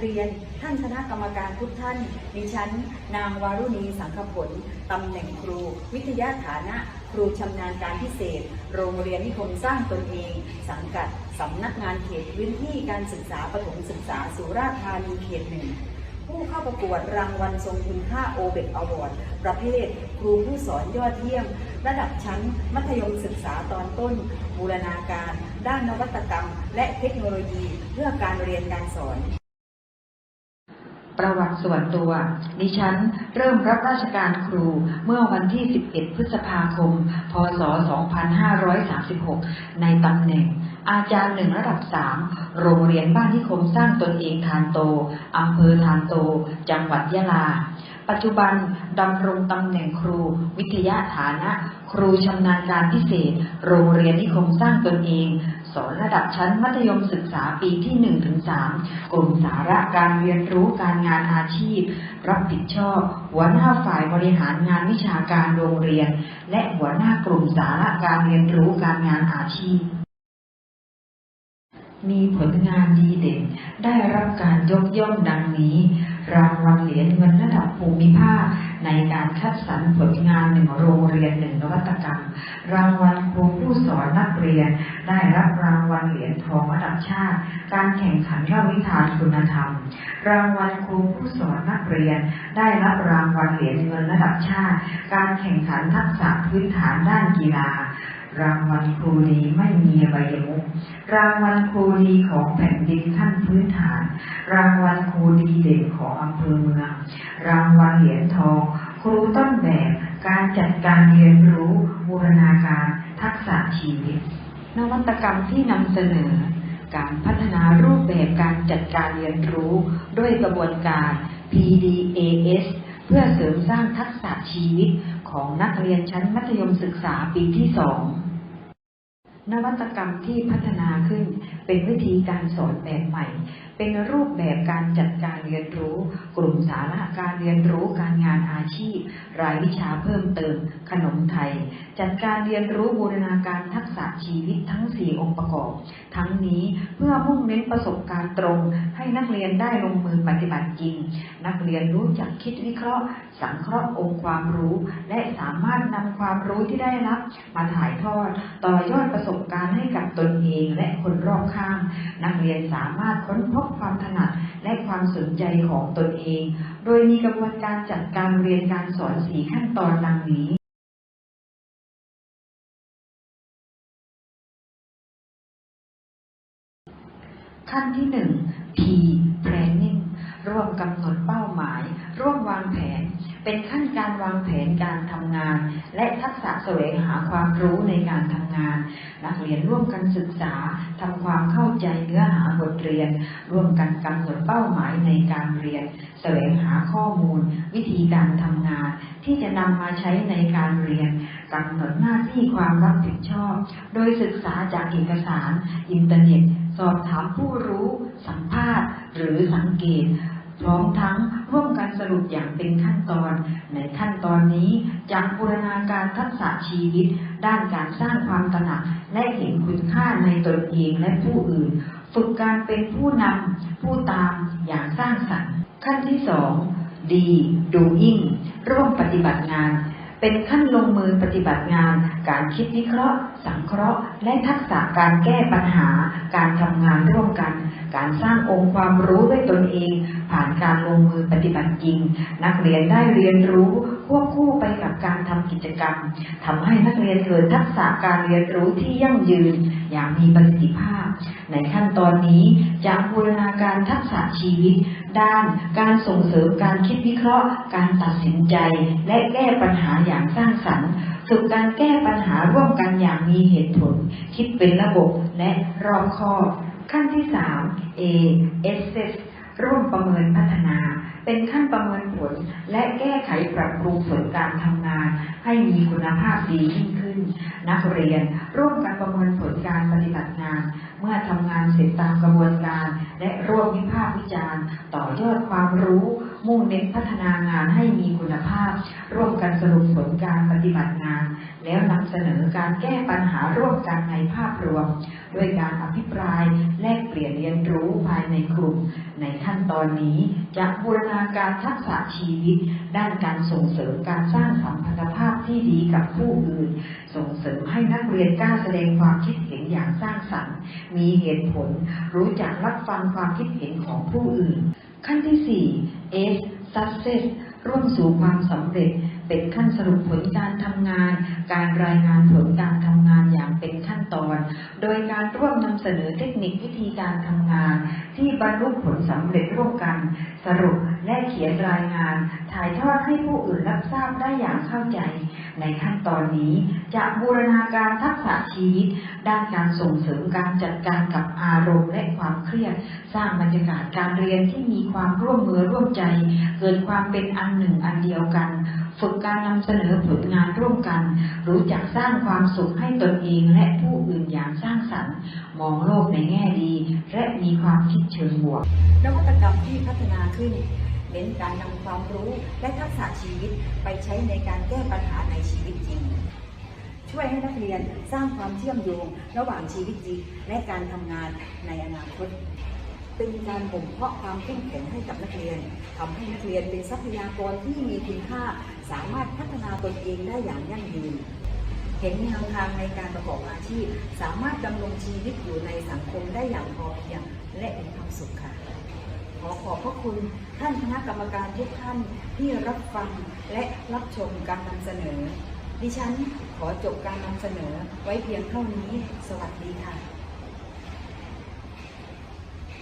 เรียนท่านคณะกรรมการทุกท่าน ดิฉัน นางวารุณีสังคผลตำแหน่งครู วิทยาฐานะ ครูชำนาญการพิเศษ โรงเรียนนิคมสร้างตนเอง สังกัดสำนักงานเขตพื้นที่การศึกษาประถมศึกษาสุราษฎร์ธานีเขตหนึ่งผู้เข้าประกวดรางวัลทรงคุณค่าโอเบกอวอร์ดประเภท ครูผู้สอนยอดเยี่ยม ระดับชั้น มัธยมศึกษาตอนต้น บูรณาการ ด้านนวัตกรรม และเทคโนโลยี เพื่อการเรียนการสอน ประวัติส่วนตัว ดิฉันเริ่มรับราชการครูเมื่อวันที่ 11 พฤษภาคม พศ 2536 ในตำแหน่ง อาจารย์หนึ่งระดับ3โรงเรียนบ้านนิคมสร้างตนเองทานโตอำเภอทานโต จังหวัดยะลา ปัจจุบันดำรงตำแหน่งครู วิทยาฐานะ ครูชำนาญการพิเศษ โรงเรียนนิคมสร้างตนเอง สอนระดับชั้นมัธยมศึกษาปีที่1-3กลุ่มสาระการเรียนรู้การงานอาชีพ รับผิดชอบ หัวหน้าฝ่ายบริหารงานวิชาการโรงเรียน และหัวหน้ากลุ่มสาระการเรียนรู้การงานอาชีพ มีผลงานดีเด่น ได้รับการยกย่องดังนี้ รางวัลเหรียญเงินระดับภูมิภาค ในการคัดสรรผลงานหนึ่งโรงเรียนหนึ่งนวัตกรรม รางวัลครูผู้สอนนักเรียน ได้รับรางวัลเหรียญทองระดับชาติ การแข่งขันเล่านิทานคุณธรรม รางวัลครูผู้สอนนักเรียน ได้รับรางวัลเหรียญเงินระดับชาติ การแข่งขันทักษะพื้นฐานด้านกีฬา รางวัลครูดีไม่มีใบมุกรางวัลครูดีของแผ่นดินขั้นพื้นฐาน รางวัลครูดีเด่นของอำเภอเมือง รางวัลเหรียญทอง ครูต้นแบบการจัดการเรียนรู้บูรณาการทักษะชีวิต นวัตกรรมที่นำเสนอ การพัฒนารูปแบบการจัดการเรียนรู้ด้วยกระบวนการ PDAS เพื่อเสริมสร้างทักษะชีวิตของนักเรียนชั้นมัธยมศึกษาปีที่สอง นวัตกรรมที่พัฒนาขึ้น เป็นวิธีการสอนแบบใหม่ เป็นรูปแบบการจัดการเรียนรู้ กลุ่มสาระการเรียนรู้การงานอาชีพ รายวิชาเพิ่มเติม ขนมไทย จัดการเรียนรู้บูรณาการทักษะชีวิตทั้ง 4 องค์ประกอบ ทั้งนี้เพื่อมุ่งเน้นประสบการณ์ตรง ให้นักเรียนได้ลงมือปฏิบัติจริง นักเรียนรู้จักคิดวิเคราะห์ สังเคราะห์องค์ความรู้ และสามารถนำความรู้ที่ได้รับ มาถ่ายทอด ต่อยอดประสบการณ์ให้กับตนเองและคนรอบข้าง นักเรียนสามารถค้นพบความถนัดและความสนใจของตนเอง โดยมีกระบวนการจัดการเรียนการสอนสี่ขั้นตอนดังนี้ ขั้นที่หนึ่ง P planning ร่วมกำหนดเป้าหมาย ร่วมวางแผน เป็นขั้นการวางแผนการทำงาน และทักษะแสวงหาความรู้ในการทำงาน นักเรียนร่วมกันศึกษาทำความเข้าใจเนื้อหาบทเรียน ร่วมกันกำหนดเป้าหมายในการเรียน แสวงหาข้อมูล วิธีการทำงาน ที่จะนำมาใช้ในการเรียนกำหนดหน้าที่ความรับผิดชอบ โดยศึกษาจากเอกสาร อินเทอร์เน็ต สอบถามผู้รู้ สัมภาษณ์ หรือสังเกต พร้อมทั้งร่วมกันสรุปอย่างเป็นขั้นตอน ในขั้นตอนนี้จะบูรณาการทักษะชีวิต ด้านการสร้างความตระหนักและเห็นคุณค่าในตนเองและผู้อื่น ฝึกการเป็นผู้นำผู้ตามอย่างสร้างสรรค์ ขั้นที่สอง D doing ร่วมปฏิบัติงาน เป็นขั้นลงมือปฏิบัติงาน การคิดวิเคราะห์ สังเคราะห์ และทักษะการแก้ปัญหา การทำงานร่วมกัน การสร้างองค์ความรู้ด้วยตนเอง ผ่านการลงมือปฏิบัติจริง นักเรียนได้เรียนรู้ควบคู่ไปกับการทำกิจกรรมทำให้นักเรียนเกิดทักษะการเรียนรู้ที่ยั่งยืนอย่างมีประสิทธิภาพ ในขั้นตอนนี้จะบูรณาการทักษะชีวิต ด้านการส่งเสริมการคิดวิเคราะห์ การตัดสินใจ และแก้ปัญหาอย่างสร้างสรรค์ ฝึกการแก้ปัญหาร่วมกันอย่างมีเหตุผล คิดเป็นระบบและรอบคอบ ขั้นที่ 3 A Assess ร่วมประเมินพัฒนา เป็นขั้นประเมินผล และแก้ไขปรับปรุงผลการทำงาน ให้มีคุณภาพดียิ่งขึ้น นักเรียน ร่วมกันประเมินผลการปฏิบัติงาน เมื่อทำงานเสร็จตามกระบวนการ และร่วมวิพากษ์วิจารณ์ ต่อยอดความรู้ มุ่งเน้นพัฒนางานให้มีคุณภาพ ร่วมกันสรุปผลการปฏิบัติงาน แล้วนำเสนอการแก้ปัญหาร่วมกันในภาพรวม ด้วยการอภิปรายแลกเปลี่ยนเรียนรู้ภายในกลุ่ม ในขั้นตอนนี้จะบูรณาการทักษะชีวิต ด้านการส่งเสริมการสร้างสัมพันธภาพที่ดีกับผู้อื่น ส่งเสริมให้นักเรียนกล้าแสดงความคิดเห็นอย่างสร้างสรรค์ มีเหตุผล รู้จักรับฟังความคิดเห็นของผู้อื่น ขั้นที่ 4 S success ร่วมสู่ความสำเร็จ เป็นขั้นสรุปผลการทำงาน การรายงานผลการทำงานอย่างเป็นขั้นตอน โดยการร่วมนำเสนอเทคนิควิธีการทำงาน ที่บรรลุผลสำเร็จร่วมกัน สรุป และเขียนรายงาน ถ่ายทอดให้ผู้อื่นรับทราบได้อย่างเข้าใจ ในขั้นตอนนี้จะบูรณาการทักษะชีวิต ด้านการส่งเสริมการจัดการกับอารมณ์และความเครียด สร้างบรรยากาศการเรียนที่มีความร่วมมือร่วมใจ เกิดความเป็นอันหนึ่งอันเดียวกัน ฝึกการนำเสนอผลงานร่วมกัน รู้จักสร้างความสุขให้ตนเองและผู้อื่นอย่างสร้างสรรค์ มองโลกในแง่ดี และมีความคิดเชิงบวกนวัตกรรมที่พัฒนาขึ้น เน้นการนำความรู้และทักษะชีวิตไปใช้ในการแก้ปัญหาในชีวิตจริง ช่วยให้นักเรียนสร้างความเชื่อมโยงระหว่างชีวิตจริง และการทำงานในอนาคตเป็นการบ่มเพาะความเข้มแข็งให้กับนักเรียนทำให้นักเรียนเป็นทรัพยากรที่มีคุณค่า สามารถพัฒนาตนเองได้อย่างยั่งยืน เห็นแนวทางในการประกอบอาชีพ สามารถดำรงชีวิตอยู่ในสังคมได้อย่างพอเพียงและมีความสุขค่ะ ขอขอบพระคุณท่านคณะกรรมการทุกท่านที่รับฟังและรับชมการนำเสนอ ดิฉันขอจบการนำเสนอไว้เพียงเท่านี้ สวัสดีค่ะ